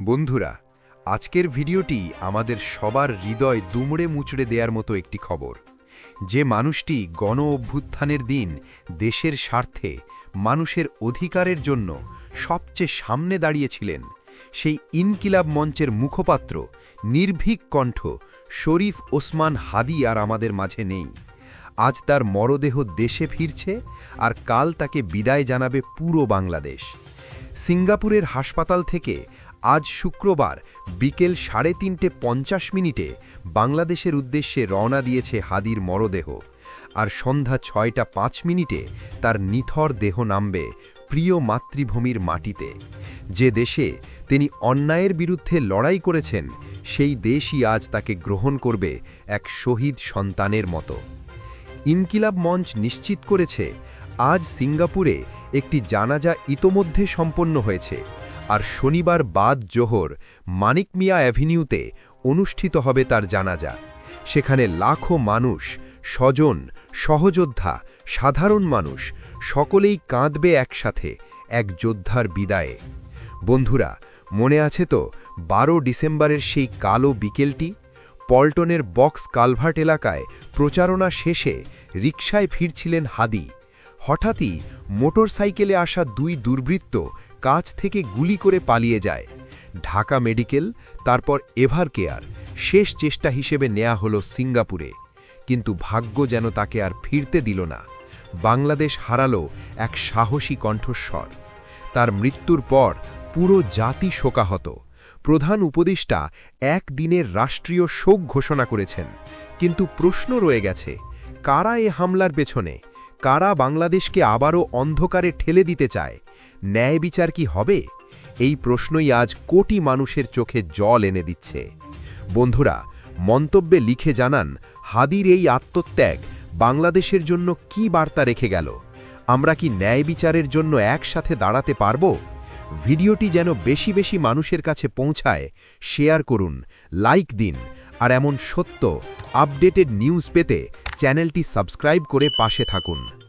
বন্ধুরা, আজকের ভিডিওটি আমাদের সবার হৃদয় দুমড়ে মুচড়ে দেওয়ার মতো একটি খবর। যে মানুষটি গণ অভ্যুত্থানের দিন দেশের স্বার্থে, মানুষের অধিকারের জন্য সবচেয়ে সামনে দাঁড়িয়েছিলেন, সেই ইনকিলাব মঞ্চের মুখপাত্র, নির্ভীক কণ্ঠ শরীফ ওসমান হাদি আর আমাদের মাঝে নেই। আজ তার মরদেহ দেশে ফিরছে আর কাল তাকে বিদায় জানাবে পুরো বাংলাদেশ। সিঙ্গাপুরের হাসপাতাল থেকে আজ শুক্রবার বিকেল সাড়ে তিনটে পঞ্চাশ মিনিটে বাংলাদেশের উদ্দেশ্যে রওনা দিয়েছে হাদির মরদেহ। আর সন্ধ্যা ছয়টা পাঁচ মিনিটে তার নিথর দেহ নামবে প্রিয় মাতৃভূমির মাটিতে। যে দেশে তিনি অন্যায়ের বিরুদ্ধে লড়াই করেছেন, সেই দেশই আজ তাকে গ্রহণ করবে এক শহীদ সন্তানের মতো। ইনকিলাব মঞ্চ নিশ্চিত করেছে, আজ সিঙ্গাপুরে একটি জানাজা ইতোমধ্যে সম্পন্ন হয়েছে। আর শনিবার বাদ জোহর মানিক মিয়া অ্যাভিনিউতে অনুষ্ঠিত হবে তার জানাজা। সেখানে লাখো মানুষ, স্বজন, সহযোদ্ধা, সাধারণ মানুষ সকলেই কাঁদবে একসাথে এক যোদ্ধার বিদায়ে। বন্ধুরা, মনে আছে তো বারো ডিসেম্বরের সেই কালো বিকেলটি? পল্টনের বক্স কালভার্ট এলাকায় প্রচারণা শেষে রিকশায় ফিরছিলেন হাদি। হঠাৎই মোটরসাইকেলে আসা দুই দুর্বৃত্ত কাছ থেকে গুলি করে পালিয়ে যায়। ঢাকা মেডিকেল, তারপর এভার কেয়ার, শেষ চেষ্টা হিসেবে নেয়া হলো সিঙ্গাপুরে। কিন্তু ভাগ্য যেন তাকে আর ফিরতে দিল না। বাংলাদেশ হারালো এক সাহসী কণ্ঠস্বর। তার মৃত্যুর পর পুরো জাতি শোকাহত। প্রধান উপদেষ্টা একদিনের রাষ্ট্রীয় শোক ঘোষণা করেছেন। কিন্তু প্রশ্ন রয়ে গেছে, কারা এ হামলার পেছনে? কারা বাংলাদেশকে আবারও অন্ধকারে ঠেলে দিতে চায়? ন্যায় বিচার কি হবে? এই প্রশ্নই আজ কোটি মানুষের চোখে জল এনে দিচ্ছে। বন্ধুরা, মন্তব্যে লিখে জানান, হাদির এই আত্মত্যাগ বাংলাদেশের জন্য কি বার্তা রেখে গেল? আমরা কি ন্যায় বিচারের জন্য একসাথে দাঁড়াতে পারব? ভিডিওটি যেন বেশি বেশি মানুষের কাছে পৌঁছায়, শেয়ার করুন, লাইক দিন, আর এমন সত্য, আপডেটেড নিউজ পেতে চ্যানেলটি সাবস্ক্রাইব করে পাশে থাকুন।